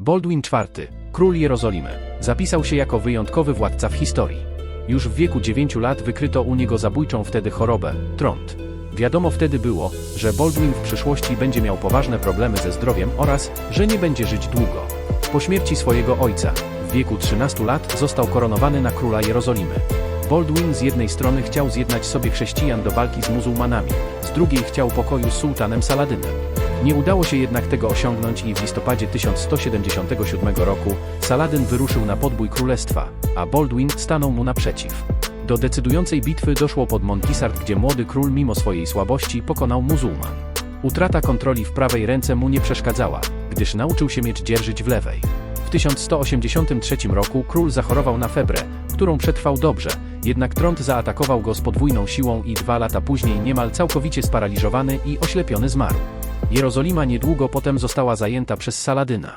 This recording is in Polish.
Baldwin IV, król Jerozolimy, zapisał się jako wyjątkowy władca w historii. Już w wieku 9 lat wykryto u niego zabójczą wtedy chorobę trąd. Wiadomo wtedy było, że Baldwin w przyszłości będzie miał poważne problemy ze zdrowiem oraz, że nie będzie żyć długo. Po śmierci swojego ojca, w wieku 13 lat, został koronowany na króla Jerozolimy. Baldwin z jednej strony chciał zjednać sobie chrześcijan do walki z muzułmanami, z drugiej chciał pokoju z sułtanem Saladynem. Nie udało się jednak tego osiągnąć i w listopadzie 1177 roku Saladyn wyruszył na podbój królestwa, a Baldwin stanął mu naprzeciw. Do decydującej bitwy doszło pod Montgisart, gdzie młody król mimo swojej słabości pokonał muzułman. Utrata kontroli w prawej ręce mu nie przeszkadzała, gdyż nauczył się miecz dzierżyć w lewej. W 1183 roku król zachorował na febrę, którą przetrwał dobrze, jednak trąd zaatakował go z podwójną siłą i dwa lata później niemal całkowicie sparaliżowany i oślepiony zmarł. Jerozolima niedługo potem została zajęta przez Saladyna.